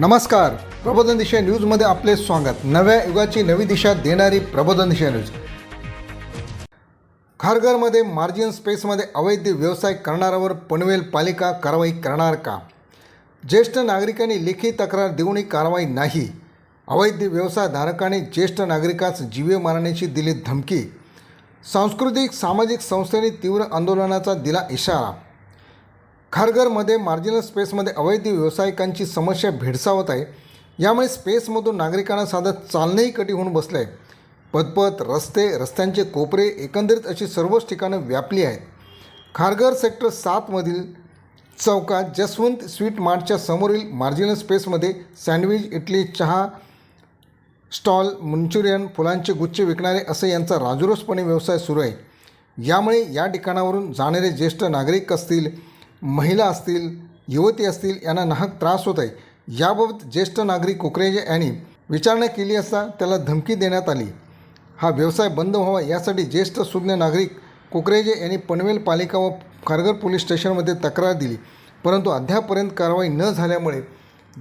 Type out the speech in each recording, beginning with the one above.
नमस्कार. प्रबोधन दिशा न्यूजमध्ये आपले स्वागत. नव्या युगाची नवी दिशा देणारी प्रबोधन दिशा न्यूज. खारघरमध्ये मार्जिन स्पेसमध्ये अवैध व्यवसाय करणाऱ्यावर पनवेल पालिका कारवाई करणार का? ज्येष्ठ नागरिकांनी लेखी तक्रार देऊनही कारवाई नाही. अवैध व्यवसायधारकाने ज्येष्ठ नागरिकास जीवे मारण्याची दिली धमकी. सांस्कृतिक सामाजिक संस्थेने तीव्र आंदोलनाचा दिला इशारा. खारघरमध्ये मार्जिनल स्पेसमध्ये अवैध व्यावसायिकांची समस्या भेडसावत आहे. यामुळे स्पेसमधून नागरिकांना साधं चालणंही कठी होऊन बसलं आहे पदपथ रस्ते रस्त्यांचे कोपरे एकंदरीत अशी सर्वच ठिकाणं व्यापली आहेत. खारघर सेक्टर सातमधील चौकात जसवंत स्वीट मार्टच्या समोरील मार्जिनल स्पेसमध्ये सँडविच इडली चहा स्टॉल मंचुरियन फुलांचे गुच्छ विकणारे असे यांचा राजुरसपणे व्यवसाय सुरू आहे. यामुळे या ठिकाणावरून जाणारे ज्येष्ठ नागरिक असतील महिला असतील युवती असतील यांना नाहक त्रास होत आहे याबाबत ज्येष्ठ नागरिक कुकरेजे यांनी विचारणा केली असता त्याला धमकी देण्यात आली. हा व्यवसाय बंद व्हावा यासाठी ज्येष्ठ सुज्ञ नागरिक कुकरेजे यांनी पनवेल पालिका व खारघर पोलीस स्टेशनमध्ये तक्रार दिली. परंतु अद्यापर्यंत कारवाई न झाल्यामुळे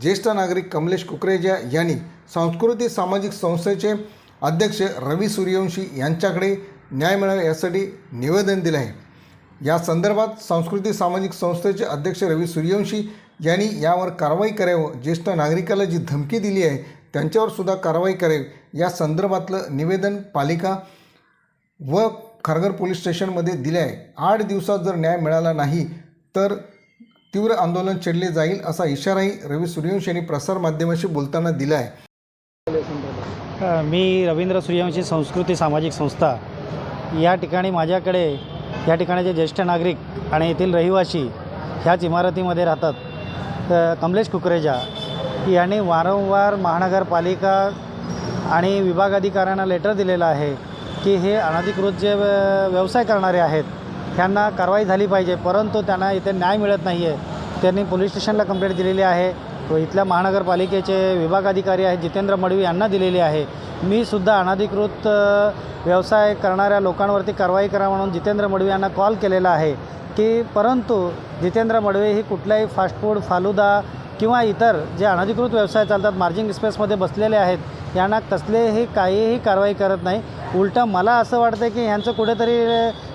ज्येष्ठ नागरिक कमलेश कुकरेजा यांनी सांस्कृतिक सामाजिक संस्थेचे अध्यक्ष रवी सूर्यवंशी यांच्याकडे न्याय मिळावा यासाठी निवेदन दिले आहे. या संदर्भात सांस्कृतिक सामाजिक संस्थेचे अध्यक्ष रवी सूर्यवंशी यांनी यावर कारवाई करावं ज्येष्ठ नागरिकाला जी धमकी दिली आहे त्यांच्यावर सुद्धा कारवाई करावी. या संदर्भातलं निवेदन पालिका व खारघर पोलीस स्टेशनमध्ये दिले आहे आठ दिवसात जर न्याय मिळाला नाही तर तीव्र आंदोलन छेडले जाईल असा इशाराही रवी सूर्यवंशी यांनी प्रसारमाध्यमाशी बोलताना दिला आहे मी रवींद्र सूर्यवंशी संस्कृती सामाजिक संस्था. या ठिकाणी माझ्याकडे या ठिकाणाचे ज्येष्ठ नागरिक आणि येथील रहिवासी ह्याच इमारतीमध्ये राहतात. कमलेश कुकरेजा यांनी वारंवार महानगरपालिका आणि विभाग अधिकाऱ्यांना लेटर दिलेलं आहे की हे अनधिकृत जे व्य- व्यवसाय करणारे आहेत ह्यांना कारवाई झाली पाहिजे परंतु त्यांना इथे न्याय मिळत नाही आहे त्यांनी पोलीस स्टेशनला कंप्लेंट दिलेली आहे. व इथल्या महानगरपालिकेचे विभाग अधिकारी आहेत जितेंद्र मडवी यांना दिलेली आहे. मी सुद्धा अनधिकृत व्यवसाय करणाऱ्या लोकांवरती कारवाई करा म्हणून जितेंद्र मडवे यांना कॉल केलेला आहे की परंतु जितेंद्र मडवे ही कुठल्याही फास्ट फूड फालुदा किंवा इतर जे अनधिकृत व्यवसाय चालतात मार्जिंग स्पेसमध्ये बसलेले आहेत यांना कसलेही काहीही कारवाई करत नाही. उलटं मला असं वाटतं की ह्यांचं कुठेतरी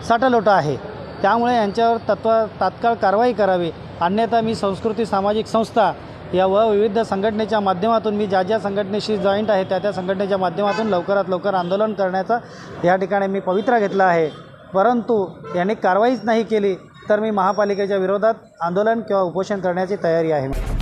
साठलोटं आहे. त्यामुळे यांच्यावर तत्व तात्काळ कारवाई करावी. अन्यथा मी संस्कृती सामाजिक संस्था या व विविध संघटनेच्या माध्यमातून मी ज्या ज्या संघटनेशी जॉईंट आहे त्या त्या संघटनेच्या माध्यमातून लवकरात लवकर आंदोलन करण्याचा या ठिकाणी मी पवित्रा घेतला आहे. परंतु यांनी कारवाईच नाही केली तर मी महापालिकेच्या विरोधात आंदोलन किंवा उपोषण करण्याची तयारी आहे.